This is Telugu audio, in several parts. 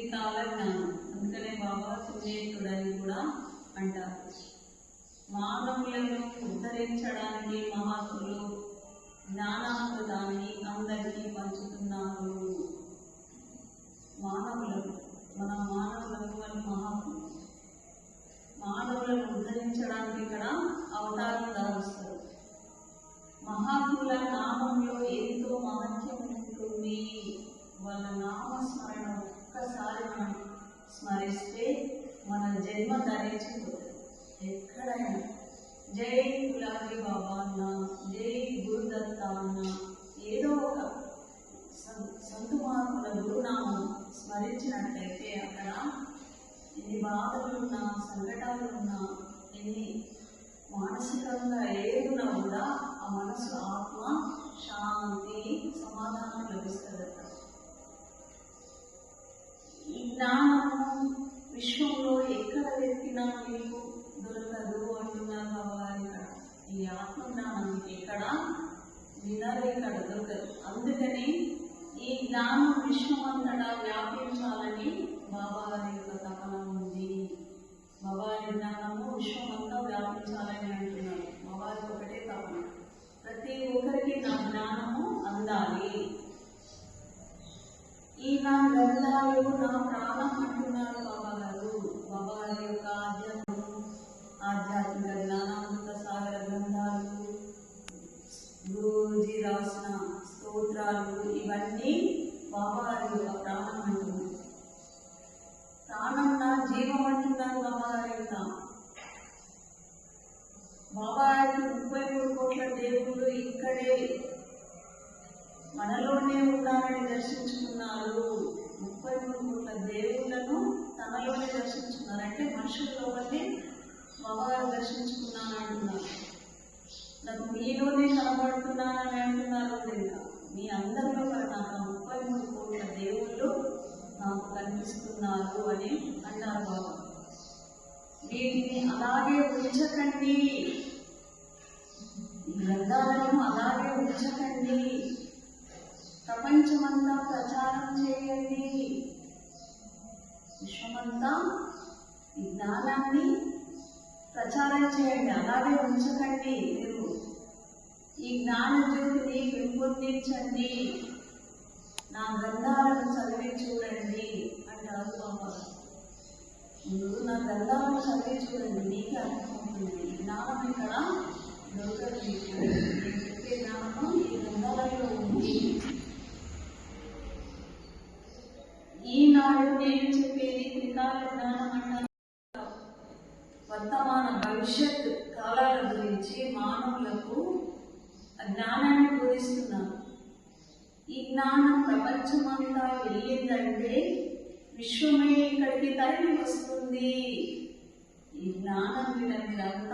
త్రికాల జ్ఞానం అందుకనే బాబా తుల్యేతుడని కూడా అంటారు. మానవులను ఉద్ధరించడానికి మహాత్ములు జ్ఞానామృతాన్ని అందరికీ పంచుతున్నారు. మానవులకు మన మానవులకు అని మహాత్ములు. మానవులను ఉద్ధరించడానికి ఇక్కడ అవతారం ధరిస్తారు మహాత్ముల నామంలో ఎంతో మహత్యం ఉంటుంది. వాళ్ళ నామస్మరణ స్మరిస్తే మన జన్మ ధరించిపోతుంది ఎక్కడైనా. జై గులాబీ బాబా అన్న జై గురుదత్త అన్న ఏదో ఒక సం- సంతు మహాత్ముల గురునామం స్మరించినట్లయితే అక్కడ ఎన్ని బాధలున్నా ఉన్నా ఎన్ని మానసికంగా ఏదున్నా కూడా ఆ మనసు ఆత్మ శాంతి సమాధానం లభిస్తుంది. ప్రతి ఒక్కరికి నా జ్ఞానము అందాలి. ఈ నా గ్రంథాలు నా ప్రాణం అంటున్నారు బాబా గారు బాబా గారి యొక్క ఆధ్యాత్మం ఆధ్యాత్మిక జ్ఞానామృత సాగర గ్రంథాలు గురూజీ రాసిన స్తోత్రాలు ఇవన్నీ బాబా గారి యొక్క ప్రాణం అంటున్నారు ప్రాణం నా జీవం అంటున్నారు బాబా గారి యొక్క బాబా గారికి ముప్పై మూడు కోట్ల దేవుళ్ళు ఇక్కడే మనలోనే ఉన్నారని దర్శించుకున్నారు. ముప్పై మూడు కోట్ల దేవుళ్ళను తనలోనే దర్శించుకున్నారు. అంటే మనుషుల్లో వల్లే బాబాగారు దర్శించుకున్నాను అంటున్నారు. నాకు మీలోనే కనబడుతున్నానని అంటున్నారు లేదా? మీ అందరిలో కూడా నాకు ముప్పై మూడు కోట్ల దేవుళ్ళు నాకు కనిపిస్తున్నారు అని అన్నారు బాబా. వీటిని అలాగే ఉంచకండి. గ్రంథాలను విశ్వమంతా ప్రచారం చేయండి. విశ్వమంతా ఈ జ్ఞానాన్ని ప్రచారం చేయండి. అలాగే ఉంచకండి మీరు. ఈ జ్ఞాన జ్యోతిని పెంపొందించండి. నా గ్రంథాలను చదివి చూడండి అంటారు బాబా. మీరు నా గ్రంథాలను చదివి చూడండి. నీకు అర్థమవుతుంది. జ్ఞానం ఇక్కడ దొరకదు నేను చెప్పే జ్ఞానము ఈ గ్రంథాలలో ఉంది ఈనాడు నేను వర్తమాన భవిష్యత్ కాలాల గురించి మానవులకు జ్ఞానాన్ని బోధిస్తున్నారు. ఈ జ్ఞానం ప్రపంచమంతా వెళ్ళిందంటే విశ్వమే ఇక్కడికి తరలి వస్తుంది. ఈ జ్ఞానం మీద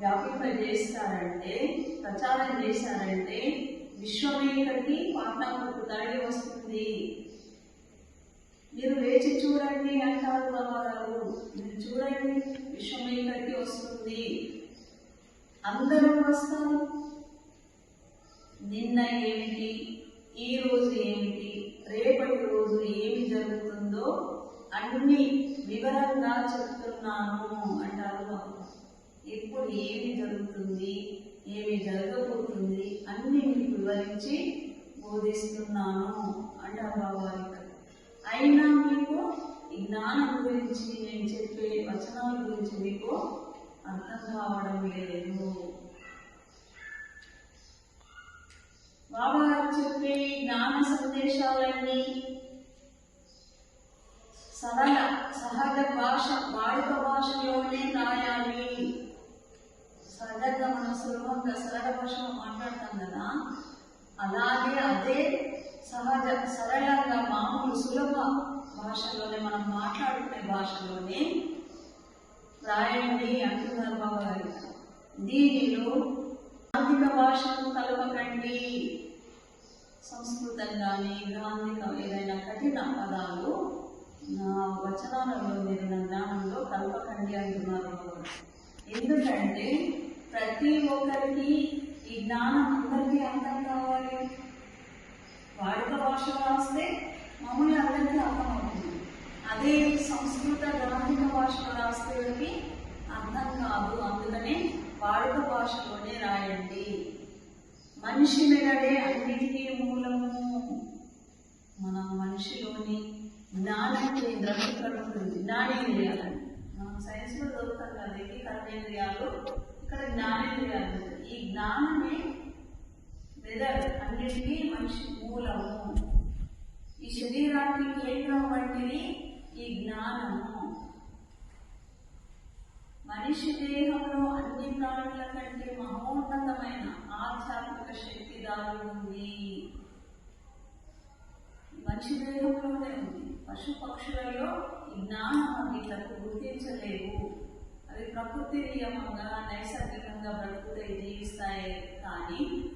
వ్యాపింపజేస్తారంటే ప్రచారం చేశారంటే విశ్వమే ఇక్కడికి పాట్నాకు తరలి వస్తుంది. మీరు వేచి చూడండి అంటారు బాబా మీరు చూడండి విశ్వమే ఇక్కడికి వస్తుంది. అందరూ వస్తారు. నిన్న ఏమిటి? ఈ రోజు ఏమిటి? రేపటి రోజు ఏమి జరుగుతుందో అన్ని వివరంగా చెప్తున్నాను అంటారు ఇప్పుడు ఏమి జరుగుతుంది? ఏమి జరగబోతుంది? అన్ని మీకు వివరించి బోధిస్తున్నాను అంటారు బాబా అయినా మీకు ఈ జ్ఞానం గురించి నేను చెప్పే వచనాల గురించి మీకు అర్థం కావడం లేదు. బాబా గారు చెప్పే జ్ఞాన సందేశాలన్నీ సరళ సహజ భాష వాడుక భాషలోనే రాయాలి. సహజంగా మనం సులభంగా సరళ భాషలో మాట్లాడతాం కదా? అలాగే అదే సహజ సరళంగా మామూలు సులభ భాషలోనే మనం మాట్లాడుకునే భాషలోనే రాయండి అంటున్నారు బాబా దీనిలో ఆర్థిక భాషను కలపకండి. సంస్కృతం కానీ గ్రాంధిక ఏదైనా కఠిన పదాలు నా వచనాలలో మీరు నా జ్ఞానంలో కలపకండి అంటున్నారు ఎందుకంటే ప్రతి ఒక్కరికి ఈ జ్ఞానం అందరికీ అర్థం కావాలి. వాడుక భాష రాస్తే మామూలు అందరికీ అర్థమవుతుంది అదే సంస్కృత గ్రామీణ భాషలో రాస్తే అర్థం కాదు. అందుకనే వాడుక భాషలోనే రాయండి. మనిషి మెడడే అన్నిటికీ మూలము. మన మనిషిలోని జ్ఞాన కేంద్రం ఇక్కడ ఉంటుంది. జ్ఞానేంద్రియాలని మనం సైన్స్లో దొరుకుతాం కదా ఇది కర్మేంద్రియాలు. ఇక్కడ జ్ఞానేంద్రియాలు. ఈ జ్ఞానమే మెదడు. అన్నిటికీ మనిషి మూలము. ఈ శరీరానికి కేంద్రం వంటిది ఈ జ్ఞానము. మనిషి దేహంలో అన్ని ప్రాణుల కంటే మహోన్నతమైన ఆధ్యాత్మిక శక్తి దాగి ఉంది. మనిషి దేహంలోనే ఉంది. పశు పక్షులలో ఈ జ్ఞానం వీళ్ళకు గుర్తించలేవు. అవి ప్రకృతి నియమంగా నైసర్గికంగా బ్రతుకుతాయి జీవిస్తాయి. కానీ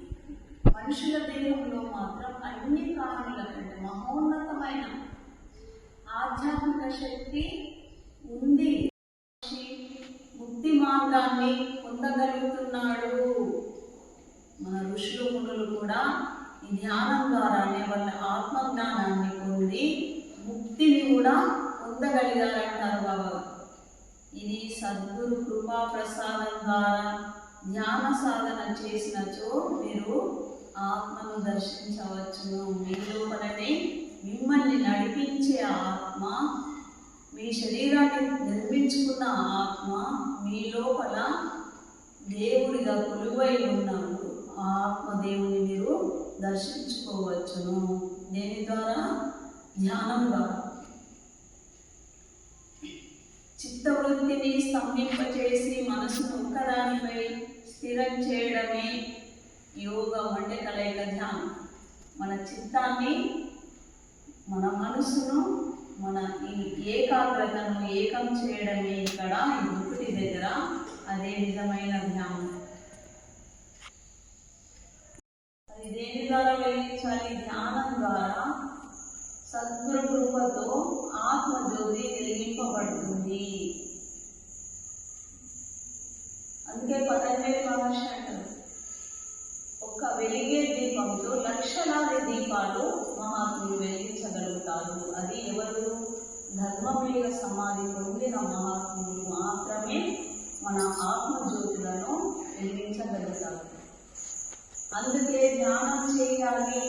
మనుషుల దేహంలో మాత్రం అన్ని ప్రాణుల కంటే మహోన్నతమైన ఆధ్యాత్మిక శక్తి ఉంది. ముక్తి మార్గాన్ని పొందగలుగుతున్నాడు. మన ఋషులు మునులు కూడా ఈ ధ్యానం ద్వారానే వాళ్ళ ఆత్మజ్ఞానాన్ని పొంది ముక్తిని కూడా పొందగలిగారంటారు బాబా. ఇది సద్గురు కృపా ప్రసాదం ద్వారా ధ్యాన సాధన చేసినచో మీరు ఆత్మను దర్శించవచ్చును. మీ లోపలనే మిమ్మల్ని నడిపించే ఆత్మ మీ శరీరాన్ని నిర్మించుకున్న ఆత్మ మీ లోపల దేవుడిగా కొలువై ఉన్నాడు ఆ ఆత్మ దేవుని మీరు దర్శించుకోవచ్చును. దేని ద్వారా? ధ్యానం ద్వారా. చిత్తవృత్తిని స్తంభింపచేసి మనసును ఒక్కదానిపై స్థిరం చేయడమే యోగం అంటే కలయిక ధ్యానం. మన చిత్తాన్ని మన మనసును మన ఈ ఏకాగ్రతను ఏకం చేయడమే ఇక్కడ ఒకటి దగ్గర అదే నిజమైన ధ్యానం. అది దేని ద్వారా వెలిగించాలి? ధ్యానం ద్వారా సద్గురు కృపతో ఆత్మజ్యోతి వెలిగింపబడుతుంది. అందుకే పతంజలి మహర్షి అంటారు ఒక్క వెలిగే దీపంతో లక్షలాది దీపాలు మహాత్ములు వెలిగించగలుగుతారు. అది ఎవరు? ధర్మమేగ సమాధి పొందిన మహాత్ములు మాత్రమే మన ఆత్మజ్యోతులను వెలిగించగలుగుతారు. అందుకే ధ్యానం చేయాలి.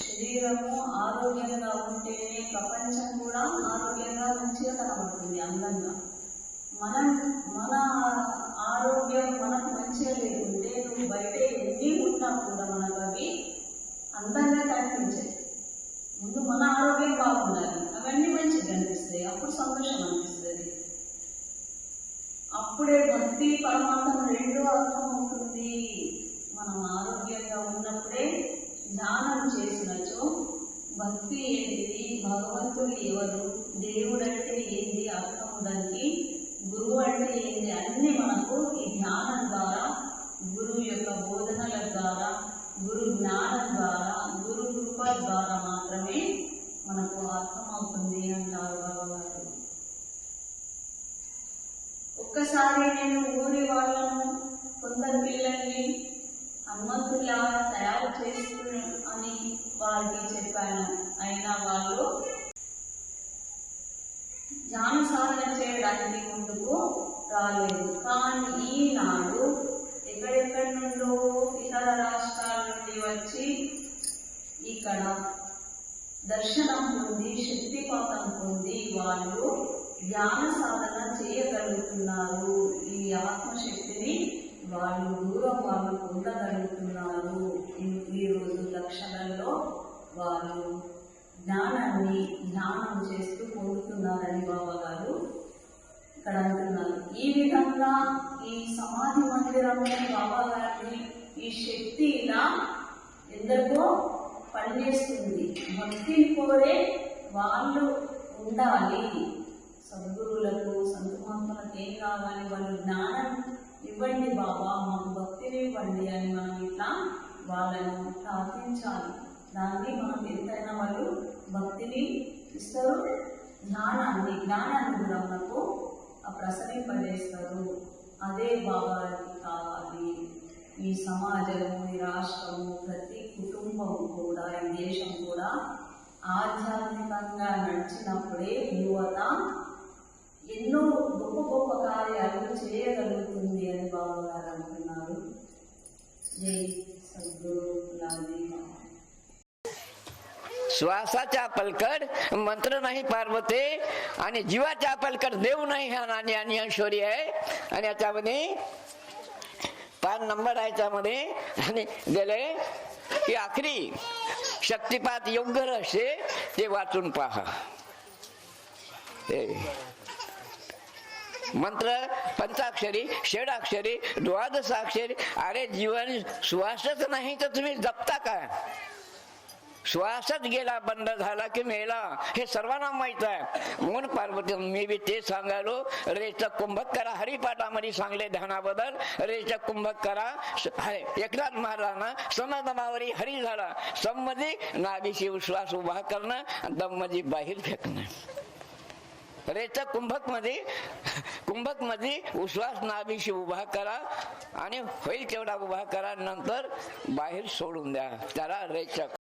శరీరము ఆరోగ్యంగా ఉంటేనే ప్రపంచం కూడా ఆరోగ్యంగా మంచిగా కనబడుతుంది అందంగా. మనం మన ఆరోగ్యం మనకు మంచిగా లేకుంటే నువ్వు బయట ఎన్ని ఉన్నా కూడా మనకు అవి అందంగా కనిపించాయి ముందు మన ఆరోగ్యం బాగుండాలి అవన్నీ మంచిగా అనిపిస్తాయి. అప్పుడు సంతోషం అనిపిస్తుంది. అప్పుడే భక్తి పరమాత్మ రెండు అర్థం అవుతుంది. మనం ఆరోగ్యంగా ఉన్నప్పుడే ధ్యానం చేసినచో భక్తి ఏంటిది? భగవంతుడు ఎవరు? దేవుడు అంటే ఏంటి? అర్థం దానికి గురువు అంటే ఏంటి? అన్ని మనకు ఈ ధ్యానం ద్వారా గురువు యొక్క బోధనల ద్వారా గురు జ్ఞానం ద్వారా గురు కృప ద్వారా మాత్రమే మనకు అర్థమవుతుంది అంటారు బాబాగారు ఒక్కసారి నేను ఊరి వాళ్ళను కొందరు పిల్లల్ని హనుమంతులా తయారు చేస్తు అని వారికి చెప్పాను అయినా వాళ్ళు సంపాదన చేయడానికి ముందుకు రాలేదు. కానీ ఈనాడు ఎక్కడెక్కడి నుండో ఇతర రాష్ట్రాల నుండి వచ్చి ఇక్కడ దర్శనం పొంది శక్తిపాతం పొంది వాళ్ళు ధ్యాన సాధన చేయగలుగుతున్నారు. ఈ ఆత్మశక్తిని వాళ్ళు దూరం వాళ్ళు పొందగలుగుతున్నారు. ఈ- రోజు లక్షలలో వాళ్ళు జ్ఞానాన్ని ధ్యానం చేస్తూ పొందుతున్నారని బాబా ఇక్కడ అంటున్నారు ఈ విధంగా ఈ సమాధి మందిరంలో బాబా గారిని ఈ శక్తి ఇలా ఎందరికో పనిచేస్తుంది. భక్తిని కోరే వాళ్ళు ఉండాలి. సద్గురువులకు సంతమాత్మలకు ఏం కావాలి? వాళ్ళు జ్ఞానం ఇవ్వండి బాబా. మాకు భక్తిని ఇవ్వండి అని మనం ఇట్లా వాళ్ళను ప్రార్థించాలి. దాన్ని మనం ఎంతైనా వాళ్ళు భక్తిని ఇస్తారు. జ్ఞానాన్ని జ్ఞానాన్ని కూడా మనకు ప్రసరింపజేస్తారు అదే భావానికి కావాలి. ఈ సమాజము ఈ రాష్ట్రము ప్రతి కుటుంబం కూడా ఈ దేశం కూడా ఆధ్యాత్మికంగా నడిచినప్పుడే యువత ఎన్నో గొప్ప గొప్ప కార్యాలు చేయగలుగుతుంది అని బాబు గారు అంటున్నారు. జై సద్గురు श्वासाच्या पलकड मंत्र नाही पार्वते आणि जीवाच्या पलकड देव नाही हा नाणी आणि ऐश्वरी आहे. आणि याच्यामध्ये पाच नंबर आहे याच्यामध्ये आणि गेले की आखरी शक्तिपात योग्य रहस्य ते वाचून पहा. मंत्र पंचाक्षरी षडाक्षरी द्वादशाक्षरी अरे जीवन श्वासच नाही तर तुम्ही जपता का? श्वासच गेला बंद झाला की मेला हे सर्वांना माहीत आहे. म्हणून पार्वती मी बी ते सांगायलो रेचक कुंभक करा हरिपाठामध्ये सांगले ध्यानाबद्दल रेचक कुंभक करा एकनाथ महाराजांना समदमावरी हरी झाला. सममध्ये नाभीशी विश्वास उभा करणं दममध्ये बाहेर फेकणं. रेचक कुंभकमध्ये कुंभकमध्ये उश्वास नाभीशी उभा करा आणि होईल तेवढा उभा करा नंतर बाहेर सोडून द्या. त्याला रेचक